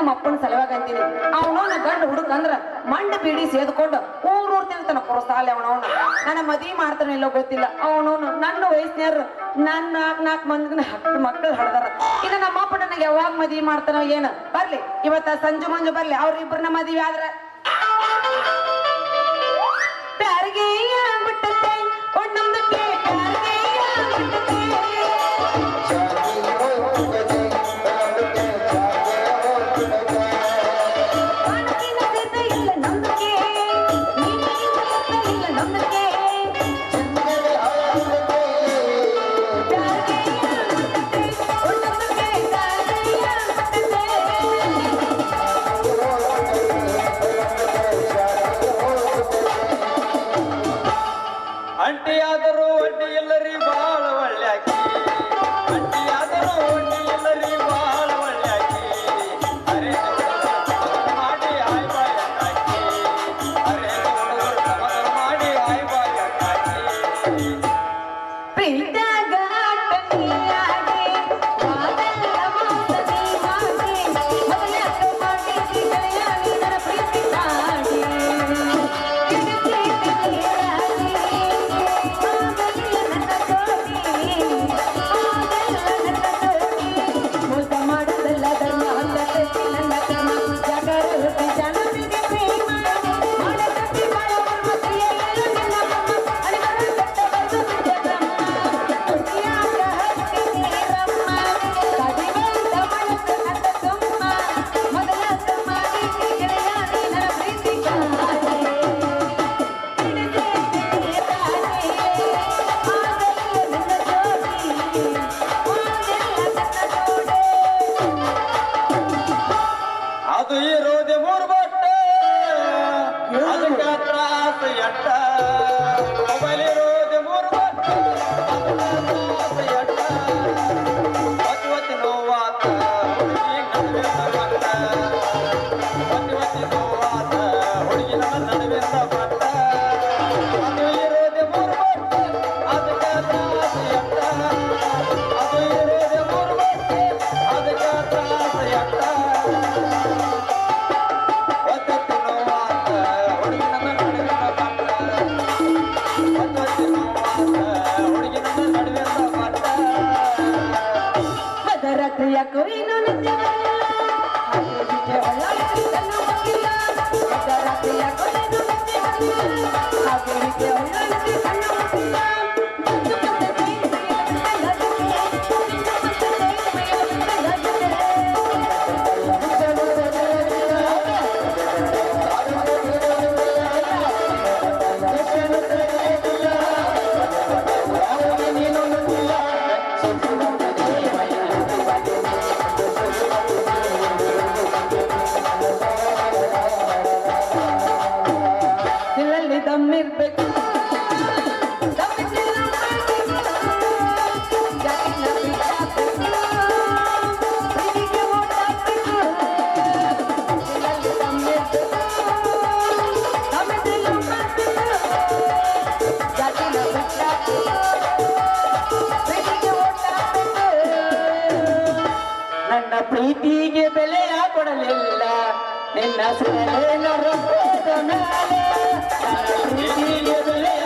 ನಮ್ಮ ಅಪ್ಪನ ಸಲುವಾಗಿ ಅಂತೀನಿ. ಅವನವನ ಗಂಡು ಹುಡುಕಂದ್ರ ಮಂಡ ಬೀಡಿ ಸೇದ್ಕೊಂಡು ಊರೂರ್ ತಿಂತಾನ ಕೊರಸಾಲೆ ಅವನವನ. ನನ್ನ ಮದ್ವಿ ಮಾಡ್ತಾನೆ ಇಲ್ಲೋ ಗೊತ್ತಿಲ್ಲ. ಅವನವನು ನನ್ನ ವಯಸ್ಸಿನಾರ ನನ್ನ ನಾಲ್ಕು ನಾಲ್ಕು ಮಂದಿನ ಹತ್ತು ಮಕ್ಕಳು ಹಡ್ದಾರ ಇನ್ನು ನಮ್ಮ ಅಪ್ಪ ನನಗೆ ಯಾವಾಗ ಮದ್ವಿ ಮಾಡ್ತಾನೋ ಏನು? ಬರ್ಲಿ. ಇವತ್ತ ಸಂಜು ಮಂಜು ಬರ್ಲಿ. ಅವ್ರಿಬ್ರನ್ನ ಮದ್ವಿ ಆದ್ರ ರೋದೆ ಮೂರು ಬಟ್ಟೆ ತ್ರಾಸ Thank you. ಪ್ರೀತಿಗೆ ಬೆಲೆಯ ಕೊಡಲಿಲ್ಲ ನಿನ್ನ ಸುರೇನ ಪ್ರೀತಿಗೆ ಬೆಲೆಯ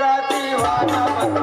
राती वाटा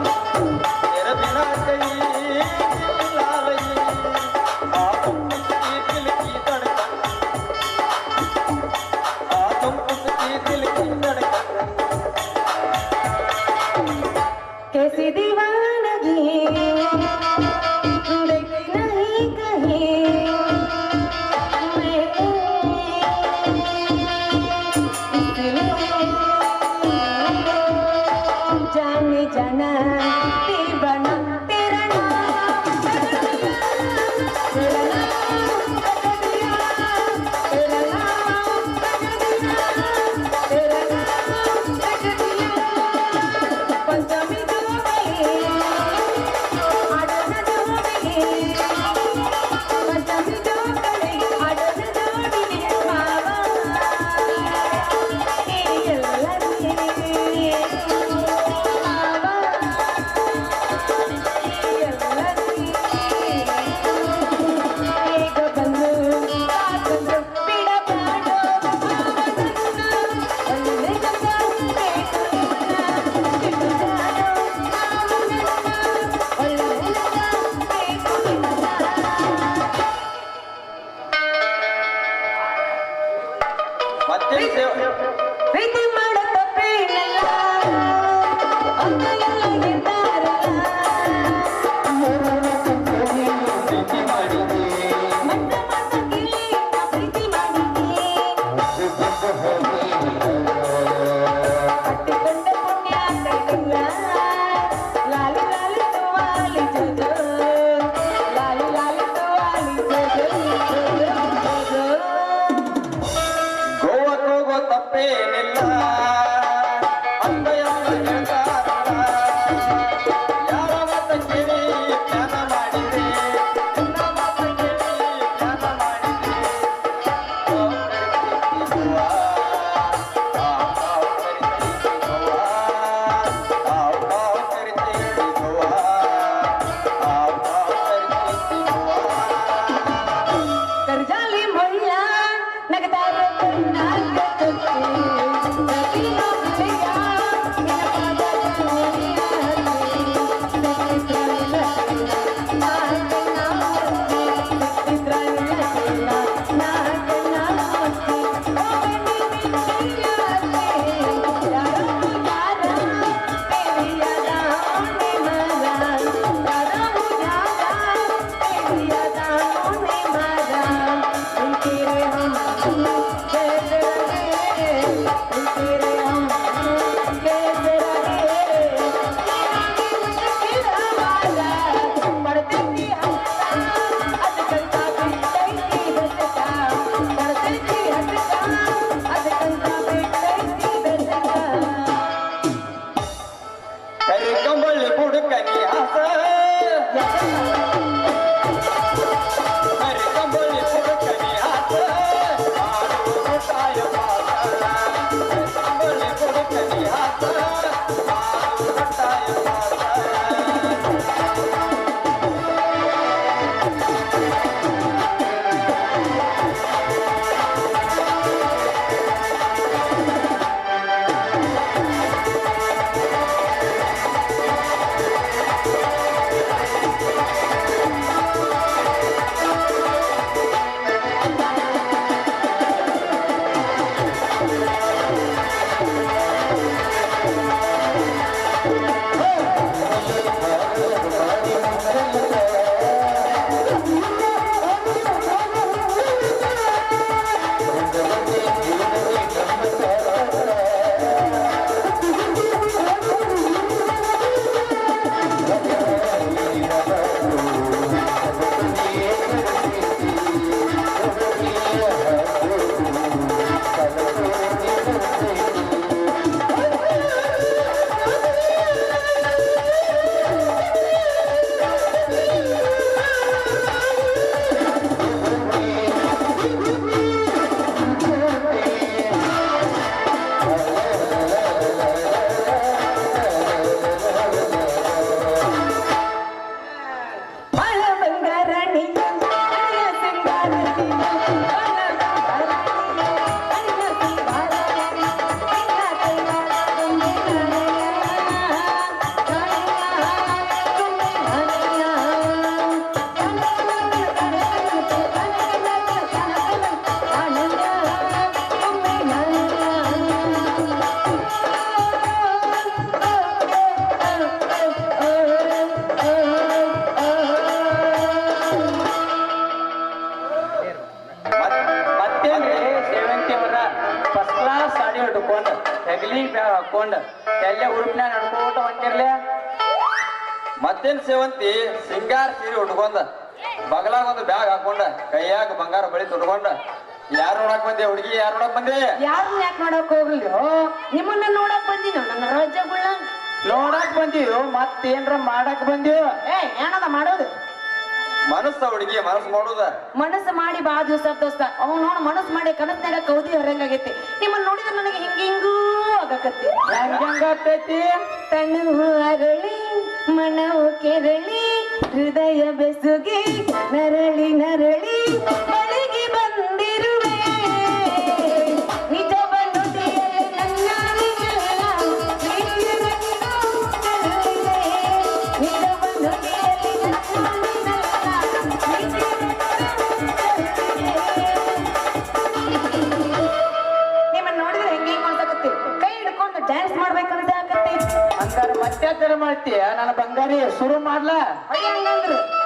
ಮತ್ತೇನ್ ಸೇವಂತಿ ಸಿಂಗಾರ ಸೀರೆ ಉಟ್ಕೊಂಡ ಬಗಲಾಗ ಒಂದು ಬ್ಯಾಗ್ ಹಾಕೊಂಡ ಕೈಯಾಗ ಬಂಗಾರ ಬಳಿ ತುಡ್ಕೊಂಡ ಯಾರು ನೋಡಕ್ ಬಂದೆ? ಹುಡುಗಿ ಯಾರು ನೋಡಕ್ ಬಂದೆ? ಯಾರು ಯಾಕೆ ನೋಡಕ್ ಹೋಗ್ಲಿ ನಿಮ್ಮನ್ನ ನೋಡಕ್ ಬಂದಿನ? ನನ್ನ ರಾಜ್ಯಗಳ ನೋಡಕ್ ಬಂದೀವಿ ಮತ್ತೇನ್ರ ಮಾಡಕ್ ಬಂದೀವಿ ಏ ಏನದ ಮಾಡೋದು? ಮನಸ್ಸ ಹುಡುಗಿ ಮನಸ್ಸು ಮಾಡೋದ. ಮನಸ್ಸು ಮಾಡಿ ಬಾ ದಿವಸ ದೋಸ್ತ ಅವ್ ನೋಡ್ ಮನಸ್ಸು ಮಾಡಿ ಕನಸ್ನಾಗ ಕೌದಿ ಹೊರಂಗಾಗೈತಿ ನಿಮ್ಮನ್ನ ನೋಡಿದ್ರೆ ನನಗೆ ಹಿಂಗ ಹಿಂಗೂ ಆಗಕತ್ತಿ. ಹೆಂಗಾಗ್ತೈತಿ ತಣ್ಣು ಅರಳಿ ಮನವು ಕೆರಳಿ ಹೃದಯ ಬೆಸುಗೆ ನರಳಿ ನರಳಿ ಮಾಡ್ತೀಯ? ನನ್ನ ಬಂಗಾರಿ ಶುರು ಮಾಡ್ಲಾ? ಹಂಗಂದ್ರು